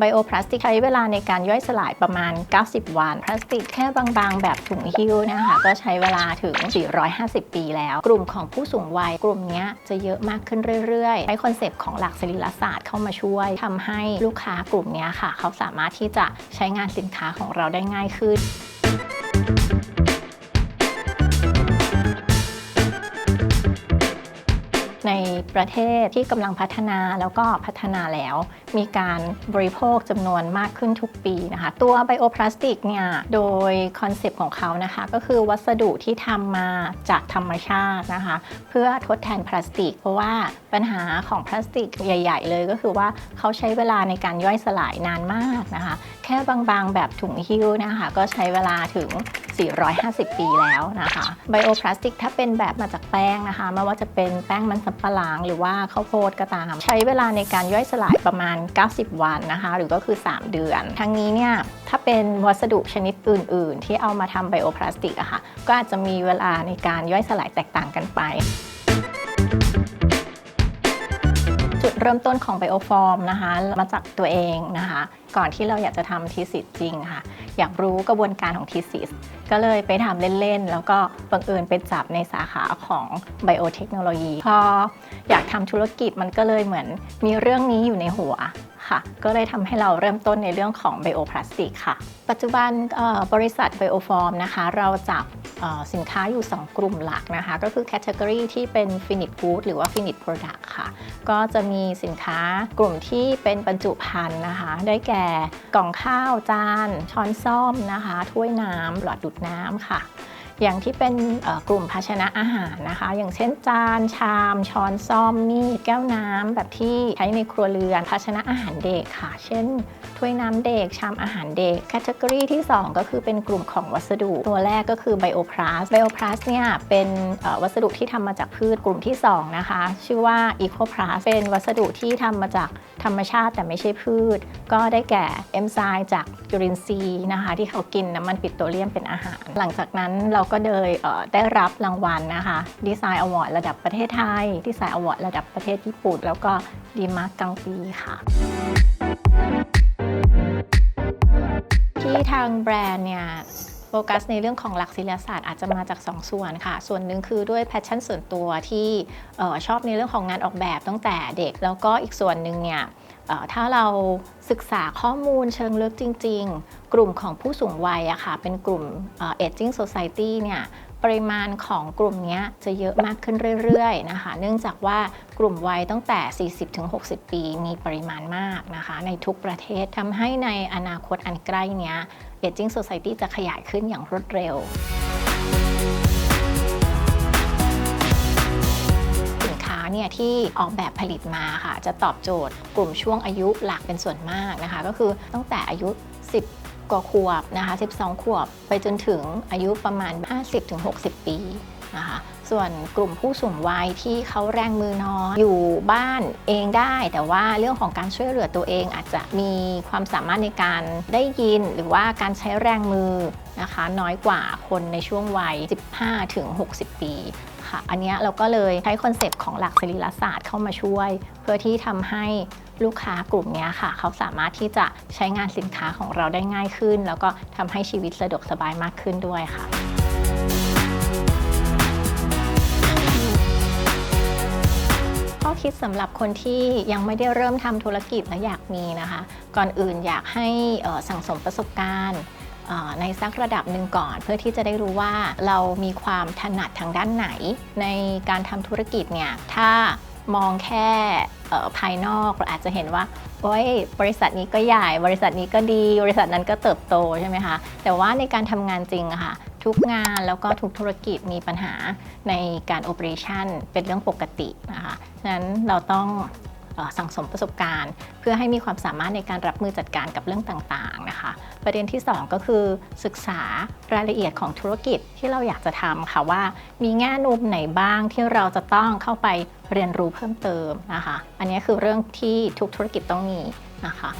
ไบโอพลาสติกใช้เวลาในการย่อยสลายประมาณ 90 วัน พลาสติกแค่บางๆ แบบถุงหิ้วนะคะก็ใช้เวลาถึง 450 ปีแล้ว กลุ่มของผู้สูงวัยกลุ่มนี้จะเยอะมากขึ้นเรื่อยๆ ใช้คอนเซปต์ของหลักสรีรศาสตร์เข้ามาช่วยทำให้ลูกค้ากลุ่มนี้ค่ะ เขาสามารถที่จะใช้งานสินค้าของเราได้ง่ายขึ้น ในประเทศที่กำลังพัฒนาแล้วก็พัฒนาแล้ว มีการบริโภคจำนวนมากขึ้นทุกปีนะคะ ตัวไบโอพลาสติกเนี่ยโดยคอนเซปต์ของเขานะคะ ก็คือวัสดุที่ทำมาจากธรรมชาตินะคะ เพื่อทดแทนพลาสติก เพราะว่าปัญหาของพลาสติกใหญ่ ๆ เลยก็คือว่าเขาใช้เวลาในการย่อยสลายนานมากนะคะ แค่บางๆแบบถุงหิ้วนะคะ ก็ใช้เวลาถึง 450 ปีแล้วนะคะไบโอพลาสติกถ้าเป็นแบบมาจากแป้งนะคะไม่ว่าจะเป็นแป้งมันสำปะหลังหรือว่าข้าวโพดก็ตาม ใช้เวลาในการย่อยสลายประมาณ 90 วันนะคะ หรือก็คือ 3 เดือน ทั้งนี้เนี่ยถ้าเป็นวัสดุชนิดอื่น ๆ ที่เอามาทำไบโอพลาสติกอะค่ะก็อาจจะมีเวลาในการย่อยสลายแตกต่างกันไป เริ่มต้นของไบโอฟอร์มนะคะมาจากตัวเองนะคะ ก่อนที่เราอยากจะทำทีสิสจริงค่ะ อยากรู้กระบวนการของทีสิสก็เลยไปทำเล่น ๆ แล้วก็บังเอิญไปจับในสาขาของไบโอเทคโนโลยีพออยากทำธุรกิจมันก็เลยเหมือนมีเรื่องนี้อยู่ในหัวค่ะ ก็เลยทำให้เราเริ่มต้นในเรื่องของไบโอพลาสติกค่ะ ปัจจุบันบริษัทไบโอฟอร์มนะคะ เราจับ สินค้าอยู่ 2 กลุ่มหลักนะคะ ก็คือแคตตากรีที่เป็น Finite Good หรือว่า Finite Product ค่ะ ก็จะมีสินค้ากลุ่มที่เป็นบรรจุภัณฑ์นะคะ ได้แก่กล่องข้าวจาน ช้อนซ่อมนะคะ ถ้วยน้ำหลอดดูดน้ำค่ะ อย่างที่เป็นกลุ่มภาชนะอาหารนะคะ อย่างเช่นจาน ชาม ช้อนซ่อมมีดแก้วน้ำแบบที่ใช้ในครัวเรือน ภาชนะอาหารเด็กค่ะ เช่นถ้วยน้ำเด็ก ชามอาหารเด็กแคตตากรีที่ 2 ก็คือเป็นกลุ่มของวัสดุ ตัวแรกก็คือไบโอพลาสไบโอพลาสเนี่ยเป็นวัสดุที่ทำมาจากพืชกลุ่มที่ 2 นะคะ ชื่อว่าอีโคพลาสเป็นวัสดุที่ทำมาจากธรรมชาติแต่ไม่ใช่พืช ก็ได้แก่เอนไซม์จากจุลินทรีย์นะคะที่เขากินน้ำมันปิโตรเลียมเป็นอาหาร หลังจากนั้นเราก็เลยเได้รับรางวัลนะคะดีไซน์อวอร์ดระดับประเทศไทยดีไซน์อวอร์ดระดับประเทศญี่ปุ่น แล้วก็ดีมาร์กกลางปีค่ะที่ทางแบรนด์เนี่ย โฟกัสในเรื่องของหลักศิลปศาสตร์อาจจะมาจาก2ส่วนค่ะ ส่วนหนึ่งคือด้วยแพชชั่นส่วนตัวที่ชอบในเรื่องของงานออกแบบตั้งแต่เด็ก แล้วก็อีกส่วนหนึ่งเนี่ยถ้าเราศึกษาข้อมูลเชิงลึกจริง ๆ กลุ่มของผู้สูงวัยอะค่ะเป็นกลุ่มเอ่อ aging society เนี่ย ปริมาณของกลุ่มนี้จะเยอะมากขึ้นเรื่อยๆนะคะ เนื่องจากว่ากลุ่มวัยตั้งแต่ 40-60 ปีมีปริมาณมากนะคะ ในทุกประเทศทำให้ในอนาคตอันใกล้เนี้ย Aging Society จะขยายขึ้นอย่างรวดเร็วสินค้าเนี่ยที่ออกแบบผลิตมาค่ะ จะตอบโจทย์กลุ่มช่วงอายุหลักเป็นส่วนมากนะคะ ก็คือตั้งแต่อายุ 10 กว่าขวบนะคะ 12 ขวบ ไปจนถึงอายุประมาณ 50-60 ปีนะคะส่วนกลุ่มผู้สูงวัยที่เขาแรงมือน้อยอยู่บ้านเองได้ แต่ว่าเรื่องของการช่วยเหลือตัวเองอาจจะมีความสามารถในการได้ยิน หรือว่าการใช้แรงมือนะคะน้อยกว่าคนในช่วงวัย 15-60 ปีค่ะอันนี้เราก็เลยใช้คอนเซปต์ของหลักสรีรศาสตร์เข้ามาช่วย เพื่อที่ทำให้ ลูกค้ากลุ่มเนี้ยค่ะ เขาสามารถที่จะใช้งานสินค้าของเราได้ง่ายขึ้น แล้วก็ทำให้ชีวิตสะดวกสบายมากขึ้นด้วยค่ะข้อคิดสำหรับคนที่ยังไม่ได้เริ่มทำธุรกิจและอยากมีนะคะ ก่อนอื่นอยากให้สั่งสมประสบการณ์ในสักระดับหนึ่งก่อนเพื่อที่จะได้รู้ว่าเรามีความถนัดทางด้านไหน ในการทำธุรกิจเนี่ยถ้า มองแค่ภายนอกเราอาจจะเห็นว่าโอ้ยบริษัทนี้ก็ใหญ่ บริษัทนี้ก็ดี บริษัทนั้นก็เติบโตใช่ไหมคะแต่ว่าในการทำงานจริงอะค่ะทุกงานแล้วก็ทุกธุรกิจมีปัญหาในการโอเปอเรชันเป็นเรื่องปกตินะคะฉะนั้นเราต้อง สั่งสมประสบการณ์ เพื่อให้มีความสามารถในการรับมือจัดการกับเรื่องต่างๆนะคะ ประเด็นที่ 2 ก็คือศึกษารายละเอียดของธุรกิจที่เราอยากจะทำค่ะว่า มีแง่มุมไหนบ้างที่เราจะต้องเข้าไปเรียนรู้เพิ่มเติมนะคะ อันนี้คือเรื่องที่ทุกธุรกิจต้องมีนะคะ